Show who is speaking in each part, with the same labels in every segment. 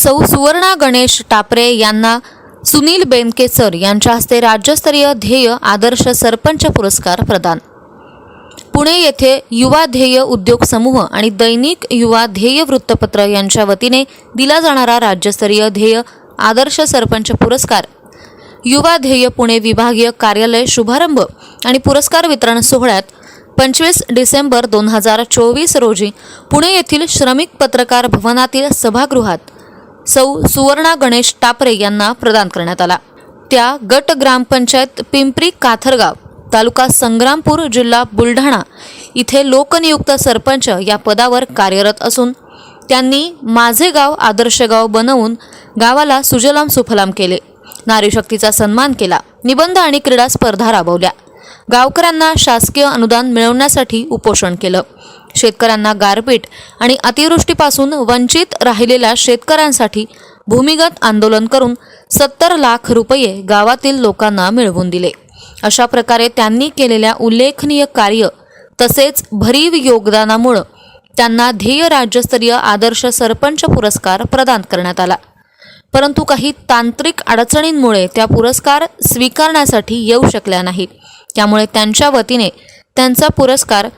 Speaker 1: सौ सुवर्णा गणेश टापरे यांना सुनील बेनकेसर यांच्या हस्ते राज्यस्तरीय ध्येय आदर्श सरपंच पुरस्कार प्रदान. पुणे येथे युवा ध्येय उद्योग समूह आणि दैनिक युवा ध्येय वृत्तपत्र यांच्या वतीने दिला जाणारा राज्यस्तरीय ध्येय आदर्श सरपंच पुरस्कार. युवा ध्येय पुणे विभागीय कार्यालय शुभारंभ आणि पुरस्कार वितरण सोहळ्यात पंचवीस डिसेंबर दोन हजार चोवीस रोजी पुणे येथील श्रमिक पत्रकार भवनातील सभागृहात सौ सुवर्णा गणेश टापरे यांना प्रदान करण्यात आला. त्या गट ग्रामपंचायत पिंपरी काथरगाव तालुका संग्रामपूर जिल्हा बुलढाणा इथे लोकनियुक्त सरपंच या पदावर कार्यरत असून त्यांनी माझे गाव आदर्श गाव बनवून गावाला सुजलाम सुफलाम केले. नारीशक्तीचा सन्मान केला. निबंध आणि क्रीडा स्पर्धा राबवल्या. गावकऱ्यांना शासकीय अनुदान मिळवण्यासाठी उपोषण केलं. शेतकऱ्यांना गारपीट आणि अतिवृष्टीपासून वंचित राहिलेल्या शेतकऱ्यांसाठी भूमिगत आंदोलन करून सत्तर लाख रुपये गावातील लोकांना मिळवून दिले. अशा प्रकारे त्यांनी केलेल्या उल्लेखनीय कार्य तसेच भरीव योगदानामुळं त्यांना ध्येय राज्यस्तरीय आदर्श सरपंच पुरस्कार प्रदान करण्यात आला. परंतु काही तांत्रिक अडचणींमुळे त्या पुरस्कार स्वीकारण्यासाठी येऊ शकल्या नाहीत. त्यामुळे त्यांच्या वतीने त्यांचा पुरस्कार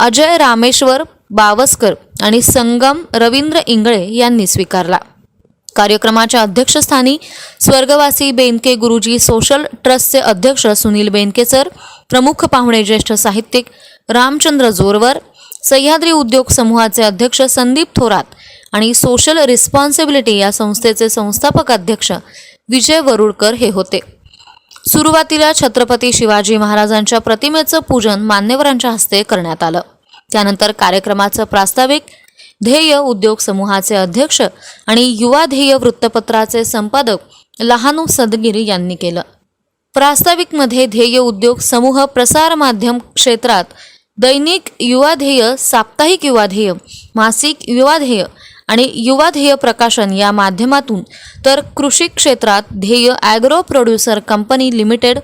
Speaker 1: अजय रामेश्वर बावस्कर आणि संगम रवींद्र इंगळे यांनी स्वीकारला. कार्यक्रमाच्या अध्यक्षस्थानी स्वर्गवासी बेनके गुरुजी सोशल ट्रस्टचे अध्यक्ष सुनील बेनके सर प्रमुख पाहुणे ज्येष्ठ साहित्यिक रामचंद्र जोरवर सह्याद्री उद्योग समूहाचे अध्यक्ष संदीप थोरात आणि सोशल रिस्पॉन्सिबिलिटी या संस्थेचे संस्थापक अध्यक्ष विजय वरुडकर हे होते. सुरुवातीला छत्रपती शिवाजी महाराजांच्या प्रतिमेचं पूजन मान्यवरांच्या हस्ते करण्यात आलं. त्यानंतर कार्यक्रमाचं प्रास्ताविक ध्येय उद्योग समूहाचे अध्यक्ष आणि युवा ध्येय वृत्तपत्राचे संपादक लहानू सदगिरी यांनी केलं. प्रास्ताविकमध्ये ध्येय उद्योग समूह प्रसार माध्यम क्षेत्रात दैनिक युवा ध्येय साप्ताहिक युवा ध्येय मासिक युवा ध्येय आणि युवा ध्येय प्रकाशन या माध्यमातून तर कृषी क्षेत्रात Dhyey agro producer company limited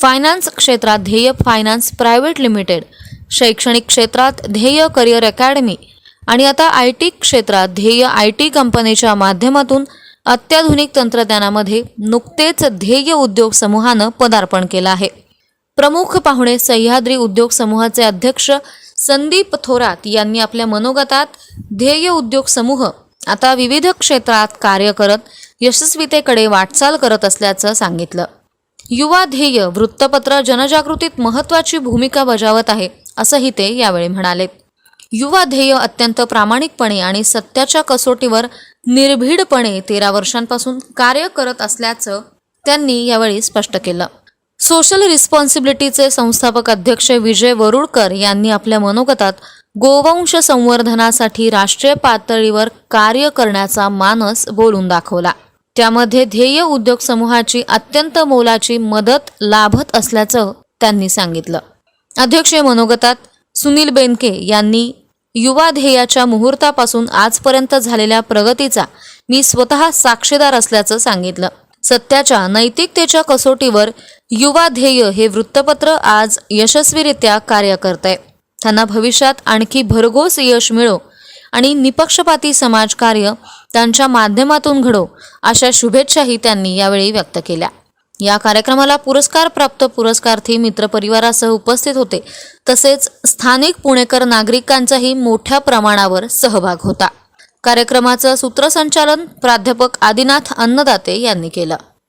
Speaker 1: finance क्षेत्रात ध्येय फायनान्स प्रायव्हेट लिमिटेड शैक्षणिक क्षेत्रात ध्येय करिअर अकॅडमी आणि आता आय टी क्षेत्रात ध्येय आय टी कंपनीच्या माध्यमातून अत्याधुनिक तंत्रज्ञानामध्ये नुकतेच ध्येय उद्योग समूहानं पदार्पण केलं आहे. प्रमुख पाहुणे सह्याद्री उद्योग समूहाचे अध्यक्ष संदीप थोरात यांनी आपल्या मनोगतात ध्येय उद्योग समूह आता विविध क्षेत्रात कार्य करत यशस्वीतेकडे वाटचाल करत असल्याचं सांगितलं. युवा ध्येय वृत्तपत्र जनजागृतीत महत्त्वाची भूमिका बजावत आहे असंही ते यावेळी म्हणाले. युवा ध्येय अत्यंत प्रामाणिकपणे आणि सत्याच्या कसोटीवर निर्भीडपणे तेरा वर्षांपासून कार्य करत असल्याचं त्यांनी यावेळी स्पष्ट केलं. सोशल रिस्पॉन्सिबिलिटीचे संस्थापक अध्यक्ष विजय वरुडकर यांनी आपल्या मनोगतात गोवंश संवर्धनासाठी राष्ट्रीय पातळीवर कार्य करण्याचा मानस बोलून दाखवला. त्यामध्ये ध्येय उद्योग समूहाची अत्यंत मोलाची मदत लाभत असल्याचं त्यांनी सांगितलं. अध्यक्षीय मनोगतात सुनील बेनके यांनी युवा ध्येयाच्या मुहूर्तापासून आजपर्यंत झालेल्या प्रगतीचा मी स्वतः साक्षीदार असल्याचं सांगितलं. सत्याच्या नैतिकतेच्या कसोटीवर युवा ध्येय हे वृत्तपत्र आज यशस्वीरित्या कार्य करत आहे त्यांना भविष्यात आणखी भरघोस यश मिळो आणि निपक्षपाती समाजकार्य त्यांच्या माध्यमातून घडो अशा शुभेच्छाही त्यांनी यावेळी व्यक्त केल्या. या कार्यक्रमाला पुरस्कार प्राप्त पुरस्कार्थी मित्रपरिवारासह उपस्थित होते. तसेच स्थानिक पुणेकर नागरिकांचाही मोठ्या प्रमाणावर सहभाग होता. कार्यक्रमाचं सूत्रसंचालन प्राध्यापक आदिनाथ अन्नदाते यांनी केलं.